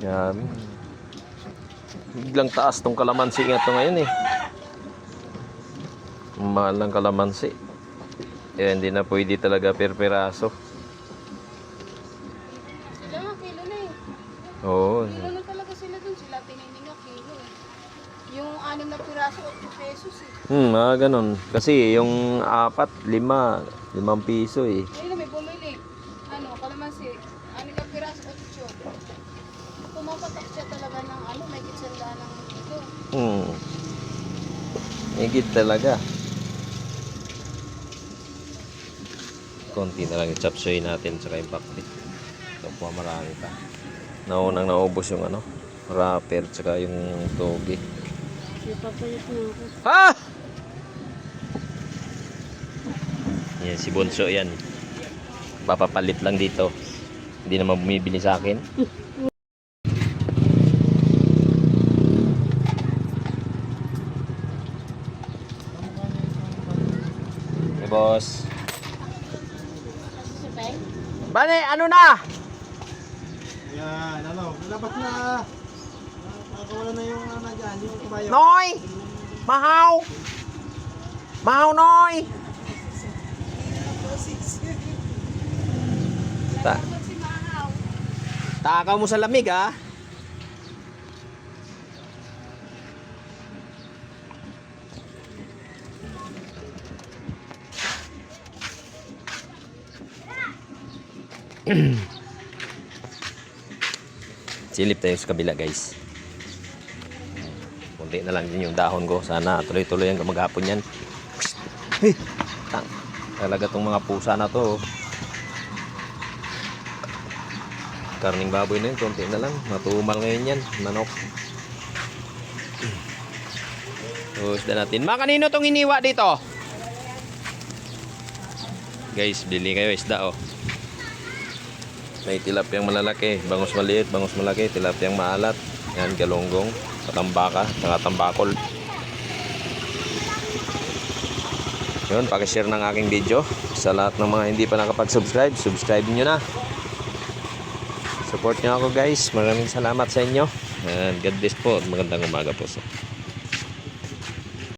Yan. Biglang taas tong kalamansi nga to ngayon eh. Mahal ng kalamansi. Kaya hindi na pwede talaga per peraso. Sila nga, kilo na eh. Oo. Kilo na talaga sila dun. Sila tinininga kilo eh. Yung anim na piraso, 8 pesos eh. Hmm, mga ganun. Kasi yung apat, lima, limang piso eh. Ayun na, may bumili. Ano, kalamansi. Anim na piraso, 8. Pumapatak siya talaga ng ano, may kitsanda ng ito. Hmm. Higit talaga. Konti na lang yung chapsuy natin sa yung pakti. Ito po marami pa. Naunang naubos yung ano, wrapper tsaka yung togi. Napapayat na ako. Ha! Yan, si Bonso yan. Papapalit lang dito. Hindi naman bumibili sa akin. boss. Bane, ano na? Yan, ano, labas na. Nakakawala na yung ano dyan, yung kumayo. Noy! Mahaw! Mahaw, Noy! Ta takaw mo sa lamig, ha? Silip tayo sa kabila, guys. Kunti na lang din yung dahon ko. Sana tuloy-tuloy ang maghapon yan. Hey! Tang. Talaga tong mga pusa na to. oh. Karning baboy na yun, konti na lang. Matumal ngayon yan, manok. So, isda natin. Ma, kanino tong iniwa dito? Guys, bili kayo isda, oh. May tilapyang malalaki, bangus maliit, bangus malaki, tilapyang maalat. Yan, galonggong, katambaka, saka tambakol. Yun, pakishare ng aking video. Sa lahat ng mga hindi pa nakapag-subscribe, subscribe nyo na. Support nyo ako guys. Maraming salamat sa inyo. And God bless po. Magandang umaga po. sir.